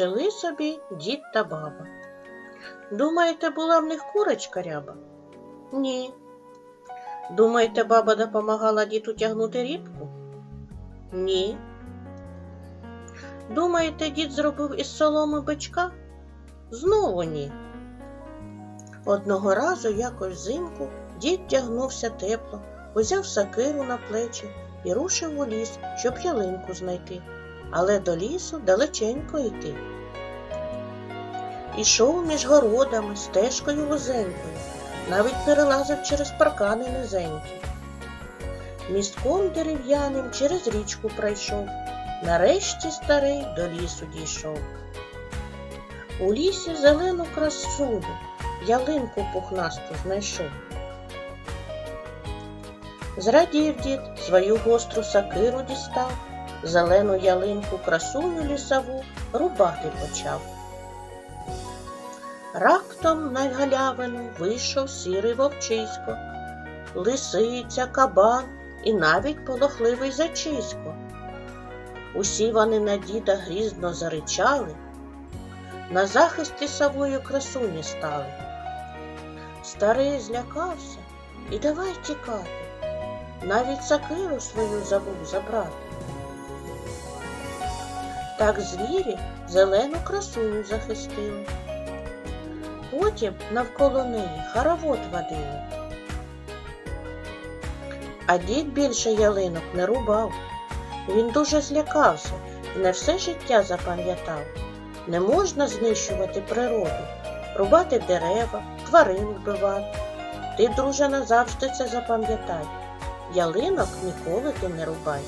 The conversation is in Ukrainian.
Жили собі дід та баба. Думаєте, була в них курочка ряба? Ні. Думаєте, баба допомагала діду тягнути рібку? Ні. Думаєте, дід зробив із соломи бичка? Знову ні. Одного разу якось взимку дід тягнувся тепло, узяв сакиру на плечі і рушив у ліс, щоб ялинку знайти, але до лісу далеченько йти. Ішов між городами, стежкою вузенькою, навіть перелазив через паркани низенькі. Містком дерев'яним через річку пройшов, нарешті старий до лісу дійшов. У лісі зелену красуню, ялинку пухнасту знайшов. Зрадів дід, свою гостру сакиру дістав, зелену ялинку красуню лісову рубати почав. Раптом на галявину вийшов сірий вовчисько, лисиця, кабан і навіть полохливий зачисько. Усі вони на діда грізно заричали, на захист лісової красуні стали. Старий злякався і давай тікати, навіть сакиру свою забув забрати. Так звірі зелену красуню захистили. Потім навколо неї хоровод водили. А дід більше ялинок не рубав. Він дуже злякався і на все життя запам'ятав. Не можна знищувати природу, рубати дерева, тварин вбивати. Ти, друже, назавжди це запам'ятай. Ялинок ніколи ти не рубай.